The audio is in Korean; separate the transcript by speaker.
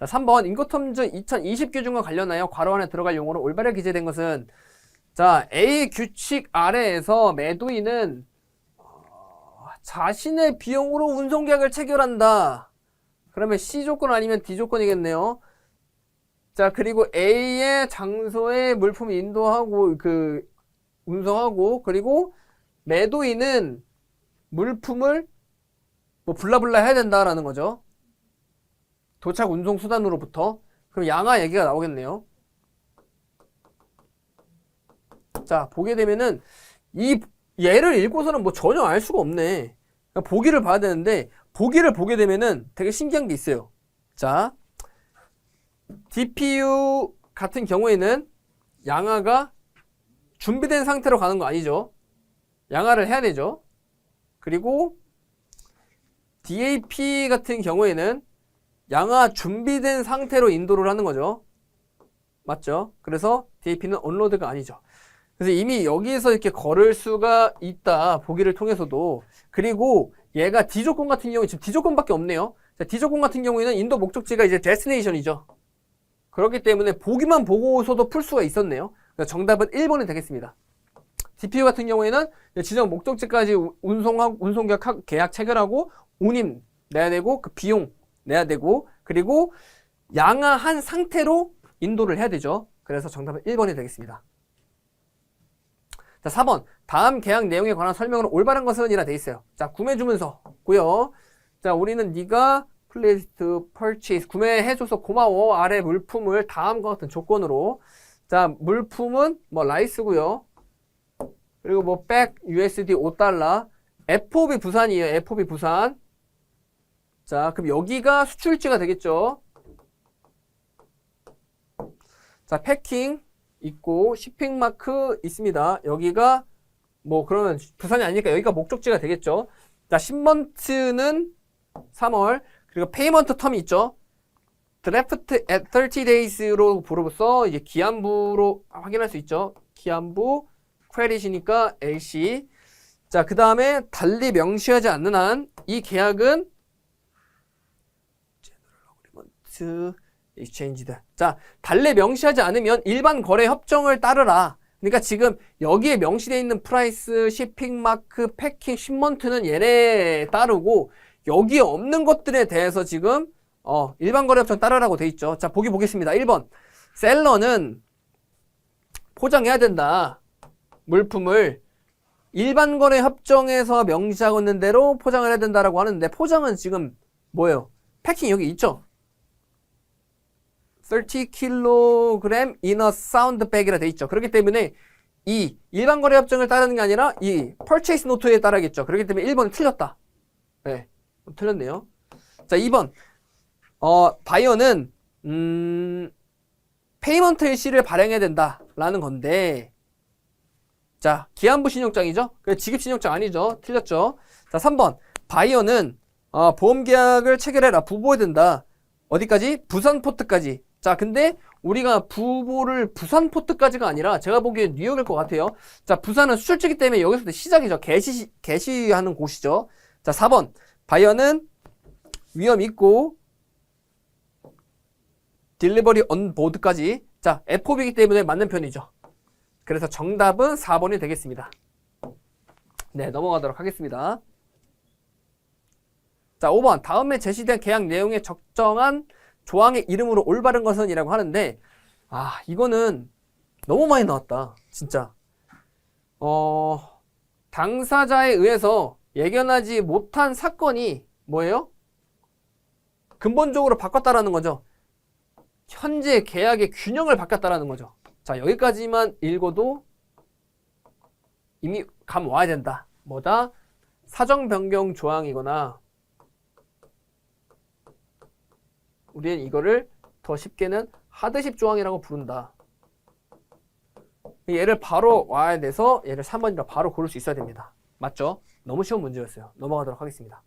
Speaker 1: 자, 3번 인코텀즈 2020 규준과 관련하여 괄호 안에 들어갈 용어로 올바르게 기재된 것은 자 A 규칙 아래에서 매도인은 어, 자신의 비용으로 운송 계약을 체결한다. 그러면 C 조건 아니면 D 조건이겠네요. 자 그리고 A의 장소에 물품 인도하고 그 운송하고 그리고 매도인은 물품을 뭐 블라블라 해야 된다라는 거죠. 도착 운송 수단으로부터 그럼 양아 얘기가 나오겠네요. 자 보게 되면은 이 얘를 읽고서는 뭐 전혀 알 수가 없네. 그러니까 보기를 봐야 되는데 보기를 보게 되면은 되게 신기한 게 있어요. 자 DPU 같은 경우에는 양아가 준비된 상태로 가는 거 아니죠? 양아를 해야 되죠. 그리고 DAP 같은 경우에는 양아 준비된 상태로 인도를 하는 거죠. 맞죠? 그래서 DAP는 언로드가 아니죠. 그래서 이미 여기에서 이렇게 걸을 수가 있다. 보기를 통해서도. 그리고 얘가 D 조건 같은 경우에 지금 D 조건밖에 없네요. 자, D 조건 같은 경우에는 인도 목적지가 이제 데스티네이션이죠. 그렇기 때문에 보기만 보고서도 풀 수가 있었네요. 정답은 1번이 되겠습니다. DPU 같은 경우에는 지정 목적지까지 운송 계약, 계약 체결하고 운임 내야 되고 그 비용 내야 되고 그리고 양아한 상태로 인도를 해야 되죠. 그래서 정답은 1번이 되겠습니다. 자, 4번. 다음 계약 내용에 관한 설명으로 올바른 것은 이라 돼 있어요. 자, 구매 주문서고요. 자, 우리는 네가 to purchase 구매해 줘서 고마워 아래 물품을 다음과 같은 조건으로 자, 물품은 뭐 라이스고요. 그리고 뭐 백 USD 5달러 FOB 부산이에요. FOB 부산. 자, 그럼 여기가 수출지가 되겠죠. 자, 패킹 있고 shipping 마크 있습니다. 여기가 뭐 그러면 부산이 아니니까 여기가 목적지가 되겠죠. 자, 10month는 3월 그리고 페이먼트 텀이 있죠. 드래프트 at 30 days로 부르서 이제 기한부로 확인할 수 있죠. 기한부 크레딧이니까 LC. 자, 그 다음에 달리 명시하지 않는 한 이 계약은 General Exchange다. 자, 달리 명시하지 않으면 일반 거래 협정을 따르라. 그러니까 지금 여기에 명시되어 있는 프라이스, shipping 마크, 패킹, 십먼트는 얘네 따르고 여기에 없는 것들에 대해서 지금 어, 일반 거래 협정 따르라고 돼 있죠. 자, 보기 보겠습니다. 1번. 셀러는 포장해야 된다. 물품을 일반 거래 협정에서 명시하고 있는 대로 포장을 해야 된다라고 하는데 포장은 지금 뭐예요? 패킹 여기 있죠? 30kg in a sound bag이라 돼 있죠. 그렇기 때문에 이 일반 거래 협정을 따르는 게 아니라 이 purchase note에 따르겠죠. 그렇기 때문에 1번은 틀렸다. 네. 틀렸네요. 자, 2번. 어, 바이어는 음 페이먼트 일시를 발행해야 된다라는 건데 자, 기한부 신용장이죠? 그 지급 신용장 아니죠? 틀렸죠? 자, 3번. 바이어는 어, 보험 계약을 체결해라. 부보해야 된다. 어디까지? 부산 포트까지. 자, 근데 우리가 부보를 부산 포트까지가 아니라 제가 보기엔 뉴욕일 것 같아요. 자, 부산은 수출지기 때문에 여기서 시작이죠. 개시, 개시하는 곳이죠. 자, 4번. 바이어는 위험 있고 딜리버리 언 보드까지. 자, FOB이기 때문에 맞는 편이죠. 그래서 정답은 4번이 되겠습니다. 네, 넘어가도록 하겠습니다. 자, 5번. 다음에 제시된 계약 내용에 적정한 조항의 이름으로 올바른 것은 이라고 하는데, 아, 이거는 너무 많이 나왔다. 진짜. 어, 당사자에 의해서 예견하지 못한 사건이 뭐예요? 근본적으로 바꿨다라는 거죠. 현재 계약의 균형을 바꿨다라는 거죠. 자, 여기까지만 읽어도 이미 감 와야 된다. 뭐다? 사정 변경 조항이거나 우리는 이거를 더 쉽게는 하드십 조항이라고 부른다. 얘를 바로 와야 돼서 얘를 3번이라 바로 고를 수 있어야 됩니다. 맞죠? 너무 쉬운 문제였어요. 넘어가도록 하겠습니다.